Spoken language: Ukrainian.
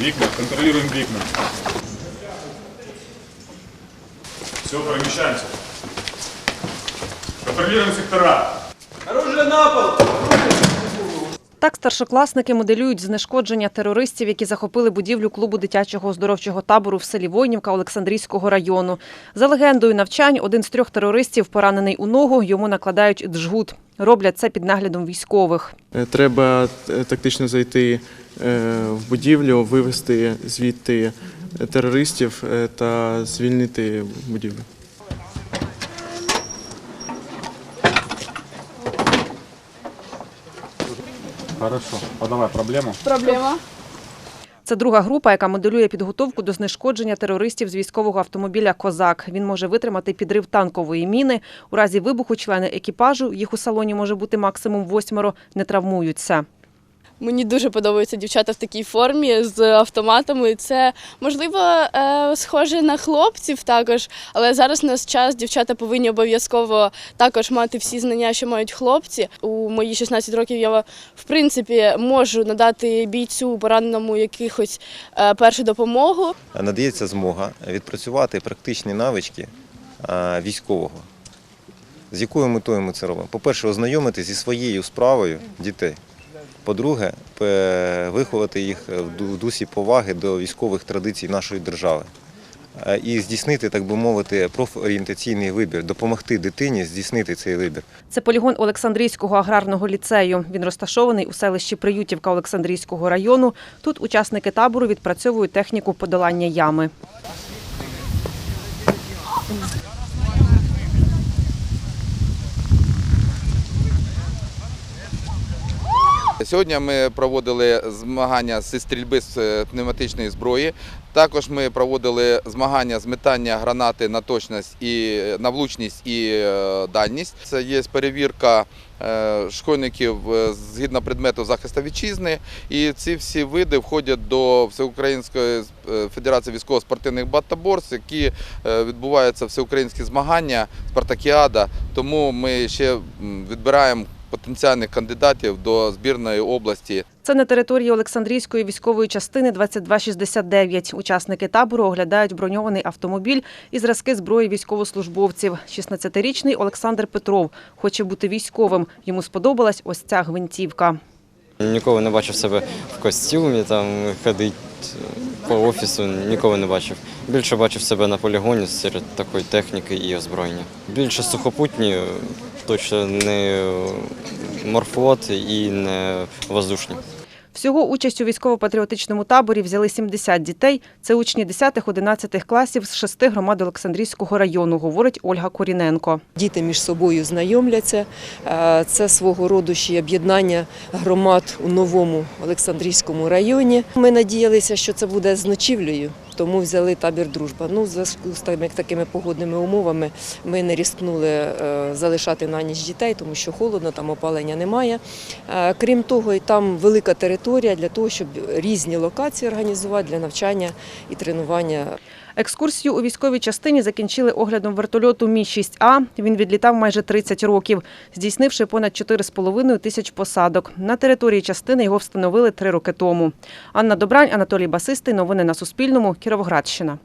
Вікна, контролюємо вікна. Все, переміщаємося. Контролюємо сектора. Оружие на пол! Так старшокласники моделюють знешкодження терористів, які захопили будівлю клубу дитячого оздоровчого табору в селі Войнівка Олександрійського району. За легендою навчань, один з трьох терористів, поранений у ногу, йому накладають джгут. Роблять це під наглядом військових. Е, Треба е, тактично зайти е, в будівлю, вивести звідти терористів та звільнити будівлю. Хорошо, подавай проблему. Проблема. Це друга група, яка моделює підготовку до знешкодження терористів з військового автомобіля Козак. Він може витримати підрив танкової міни. У разі вибуху члени екіпажу, їх у салоні може бути максимум восьмеро, не травмуються. Мені дуже подобаються дівчата в такій формі з автоматами. Це можливо е, схоже на хлопців також, але зараз у нас час дівчата повинні обов'язково також мати всі знання, що мають хлопці. У мої 16 років я в принципі можу надати бійцю пораненому якихось е, першу допомогу. надається змога відпрацювати практичні навички військового. З якою метою ми це робимо? По-перше, ознайомити зі своєю справою дітей. По-друге, виховати їх в дусі поваги до військових традицій нашої держави. І здійснити, так би мовити, профорієнтаційний вибір, допомогти дитині здійснити цей вибір. Це полігон Олександрійського аграрного ліцею. Він розташований у селищі Приютівка Олександрійського району. Тут учасники табору відпрацьовують техніку подолання ями. Сьогодні ми проводили змагання зі стрільби з е, пневматичної зброї. Також ми проводили змагання з метання гранати на точність і на влучність і е, дальність. Це є перевірка е, школьників е, згідно предмету захисту вітчизни. І ці всі види входять до Всеукраїнської е, федерації військово-спортивних батоборств, які е, відбуваються всеукраїнські змагання, спартакіада. Тому ми ще відбираємо потенціальних кандидатів до збірної області. Це на території Олександрійської військової частини 2269. Учасники табору оглядають броньований автомобіль і зразки зброї військовослужбовців. 16-річний Олександр Петров хоче бути військовим. Йому сподобалась ось ця гвинтівка. Ніколи не бачив себе в костюмі, там ходить по офісу, ніколи не бачив. Більше бачив себе на полігоні серед такої техніки і озброєння. Більше сухопутні, точно не морфлот і не воздушні. Всього участь у військово-патріотичному таборі взяли 70 дітей. Це учні 10-11 класів з шести громад Олександрійського району, говорить Ольга Коріненко. Діти між собою знайомляться. Е, Це свого роду ще й об'єднання громад у новому Олександрійському районі. Ми надіялися, що це буде з ночівлею, тому взяли табір дружба. Ну, в зв'язку з такими погодними умовами ми не різкнули е, залишати на ніч дітей, тому що холодно, там опалення немає. Е, Крім того, і там велика територія для того, щоб різні локації організувати для навчання і тренування Екскурсію у військовій частині закінчили оглядом вертольоту Мі-6А. Він відлітав майже 30 років, здійснивши понад 4,5 тисяч посадок. На території частини його встановили три роки тому. Анна Добрань, Анатолій Басистий. Новини на Суспільному. Кіровоградщина.